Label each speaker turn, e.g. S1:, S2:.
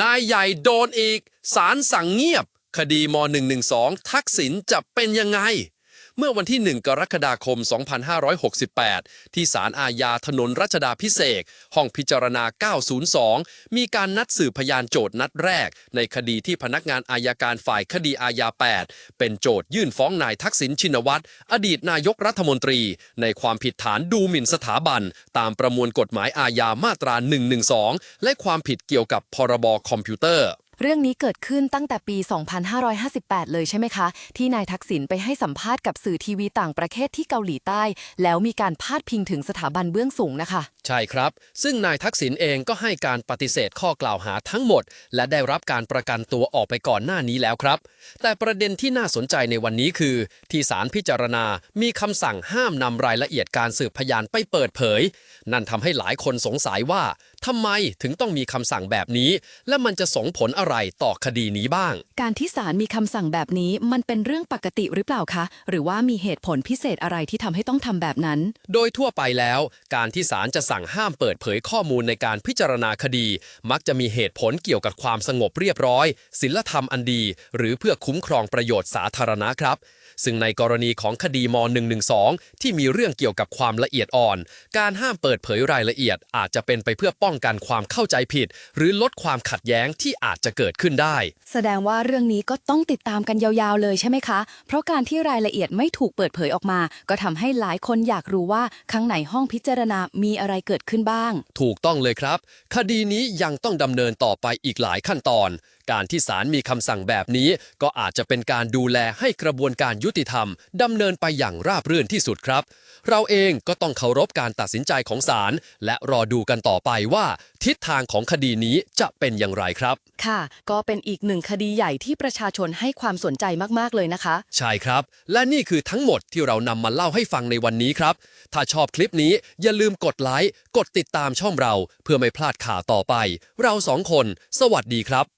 S1: นายใหญ่โดนอีก สารสั่งเงียบ คดีม .112 ทักษิณจะเป็นยังไง เมื่อวันที่ 1 กรกฎาคม 2568 ที่ศาลอาญาถนนรัชดาพิเศษห้องพิจารณา 902 มีการนัดสืบพยานโจทย์นัดแรก ในคดีที่พนักงานอายการฝ่ายคดีอาญา 8 เป็นโจทยื่นฟ้องนายทักษิณชินวัตร อดีตนายกรัฐมนตรี ในความผิดฐานดูหมิ่นสถาบัน ตามประมวลกฎหมายอาญามาตรา 112 และความผิดเกี่ยวกับพรบคอมพิวเตอร์
S2: เรื่องนี้เกิดขึ้นตั้งแต่ปี 2558 เลยใช่ไหมคะ ที่นายทักษิณไปให้สัมภาษณ์กับสื่อทีวีต่างประเทศที่เกาหลีใต้ แล้วมีการพาดพิงถึงสถาบันเบื้องสูงนะคะ
S1: ใช่ครับ ซึ่งนายทักษิณเองก็ให้การปฏิเสธข้อกล่าวหาทั้งหมด และได้รับการประกันตัวออกไปก่อนหน้านี้แล้วครับ แต่ประเด็นที่น่าสนใจในวันนี้คือ ที่ศาลพิจารณา มีคำสั่งห้ามนำรายละเอียดการสืบพยานไปเปิดเผย นั่นทำให้หลายคนสงสัยว่าทำไมถึงต้องมีคำสั่งแบบนี้ และมันจะส่งผลอะไรต่อคดีนี้บ้าง
S2: การที่ศาลมีคำสั่งแบบนี้มันเป็นเรื่องปกติหรือเปล่าคะ หรือว่ามีเหตุผลพิเศษอะไรที่ทำให้ต้องทำแบบนั้น
S1: โดยทั่วไปแล้ว การที่ศาลจะสั่งห้ามเปิดเผยข้อมูลในการพิจารณาคดี มักจะมีเหตุผลเกี่ยวกับความสงบเรียบร้อยศีลธรรมอันดี หรือเพื่อคุ้มครองประโยชน์สาธารณะครับ ซึ่งในกรณีของคดีม .112 ที่มีเรื่องเกี่ยวกับความละเอียดอ่อน การห้ามเปิดเผยรายละเอียด อาจจะเป็นไปเพื่อป้องกันความเข้าใจผิด หรือลดความขัดแย้งที่อาจจะเกิดขึ้นได้
S2: แสดงว่าเรื่องนี้ก็ต้องติดตามกันยาวๆเลยใช่ไหมคะ เพราะการที่รายละเอียดไม่ถูกเปิดเผยออกมา ก็ทำให้หลายคนอยากรู้ว่าข้างในห้องพิจารณา มีอะไรเกิดขึ้นบ้าง
S1: ถูกต้องเลยครับ คดีนี้ยังต้องดำเนินต่อไปอีกหลายขั้นตอน การที่ศาลมีคำสั่งแบบนี้ ก็อาจจะเป็นการดูแลให้กระบวนการยุติธรรมดำเนินไปอย่างราบรื่นที่สุดครับ เราเองก็ต้องเคารพการตัดสินใจของศาลและรอดูกันต่อไปว่า ทิศทางของคดีนี้จะเป็นอย่างไรครับ
S2: ค่ะ ก็เป็นอีกหนึ่งคดีใหญ่ที่ประชาชนให้ความสนใจมากๆเลยนะคะ
S1: ใช่ครับ และนี่คือทั้งหมดที่เรานำมาเล่าให้ฟังในวันนี้ครับ ถ้าชอบคลิปนี้อย่าลืมกดไลค์กดติดตามช่องเรา เพื่อไม่พลาดข่าวต่อไป เราสองคน สวัสดีครับ